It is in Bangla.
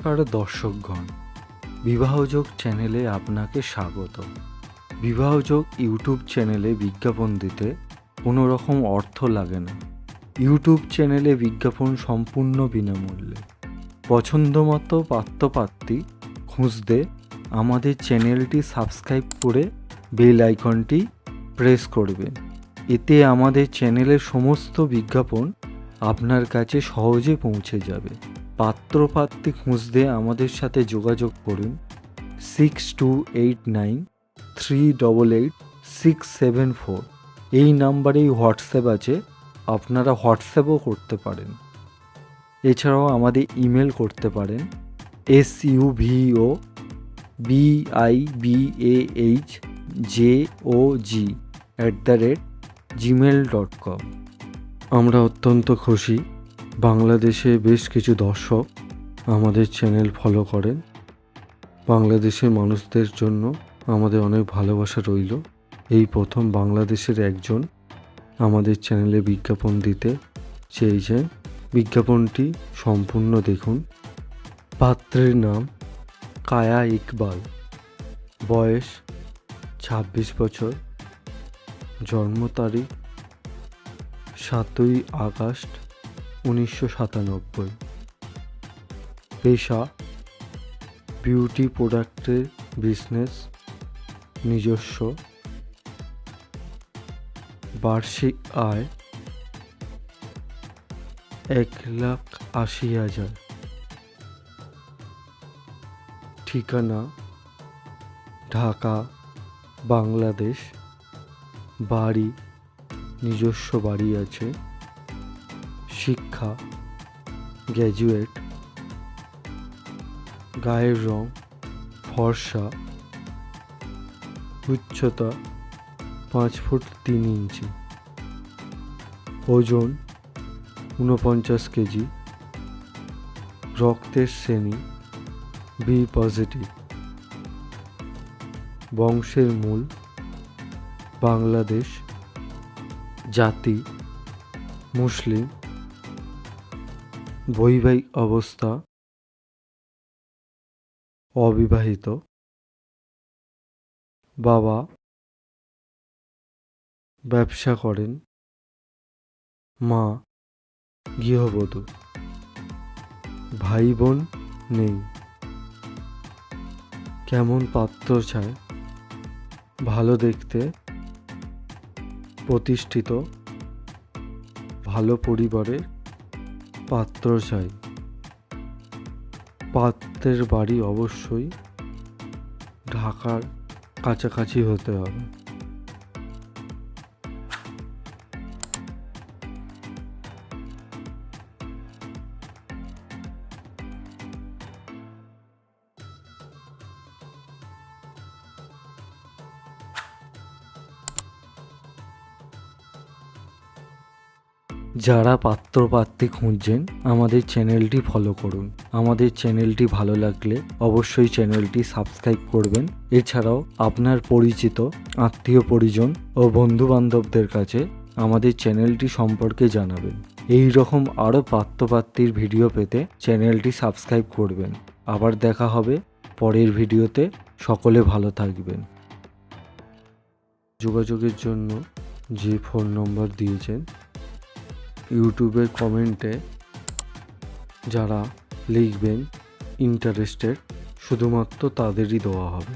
নমস্কার দর্শকগণ। বিবাহযোগ চ্যানেলে আপনাকে স্বাগত। বিবাহযোগ ইউটিউব চ্যানেলে বিজ্ঞাপন দিতে কোনো রকম অর্থ লাগে না। ইউটিউব চ্যানেলে বিজ্ঞাপন সম্পূর্ণ বিনামূল্যে। পছন্দমতো পাত্রপাত্রী খুঁজতে আমাদের চ্যানেলটি সাবস্ক্রাইব করে বেল আইকনটি প্রেস করবেন। এতে আমাদের চ্যানেলের সমস্ত বিজ্ঞাপন আপনার কাছে সহজে পৌঁছে যাবে। পাত্রপাত্রী খুঁজতে আমাদের সাথে যোগাযোগ করুন six two eight nine three double eight six seven four. এই নাম্বারেই হোয়াটসঅ্যাপ আছে, আপনারা হোয়াটসঅ্যাপও করতে পারেন। এছাড়াও আমাদের ইমেল করতে পারেন S U V O B I B A H J O G at the rate Gmail dot com আমরা অত্যন্ত খুশি বাংলাদেশে বেশ কিছু দর্শক আমাদের চ্যানেল ফলো করেন। বাংলাদেশের মানুষদের জন্য আমাদের অনেক ভালোবাসা রইল। এই প্রথম বাংলাদেশের একজন আমাদের চ্যানেলে বিজ্ঞাপন দিতে চেয়েছেন। বিজ্ঞাপনটি সম্পূর্ণ দেখুন। পাত্রের নাম কায়া ইকবাল। বয়স ছাব্বিশ বছর। জন্ম তারিখ সাতই আগস্ট উনিশশো সাতানব্বই। পেশা বিউটি প্রোডাক্টের বিজনেস নিজস্ব। বার্ষিক আয়, এক লাখ আশি হাজার। ঠিকানা, ঢাকা, বাংলাদেশ। বাড়ি, নিজস্ব বাড়ি আছে। শিক্ষা গ্র্যাজুয়েট গায়ের রং, ফর্সা, উচ্চতা পাঁচ ফুট তিন ইঞ্চি। ওজন ঊনপঞ্চাশ কেজি। রক্তের শ্রেণি বি পজিটিভ বংশের মূল বাংলাদেশ জাতি, মুসলিম। বৈবাহিক অবস্থা অবিবাহিত। বাবা ব্যবসা করেন। মা গৃহবধূ। ভাই বোন নেই। কেমন পাত্র চায়? ভালো দেখতে প্রতিষ্ঠিত। ভালো পরিবারের পাত্র চাই পাত্রের বাড়ি অবশ্যই ঢাকার কাছাকাছি হতে হবে। যারা পাত্র পাত্রপাত্রী খুঁজছেন, আমাদের চ্যানেলটি ফলো করুন। আমাদের চ্যানেলটি ভালো লাগলে অবশ্যই চ্যানেলটি সাবস্ক্রাইব করবেন। এছাড়াও আপনার পরিচিত, আত্মীয় পরিজন ও বন্ধু বান্ধবদের কাছে আমাদের চ্যানেলটি সম্পর্কে জানাবেন। এই রকম আরও পাত্রপাত্রীর ভিডিও পেতে চ্যানেলটি সাবস্ক্রাইব করবেন। আবার দেখা হবে পরের ভিডিওতে। সকলে ভালো থাকবেন। যোগাযোগের জন্য যে ফোন নম্বর দিয়েছেন ইউটিউবের কমেন্টে যারা লিখবেন ইন্টারেস্টেড শুধুমাত্র তাদেরই দেওয়া হবে।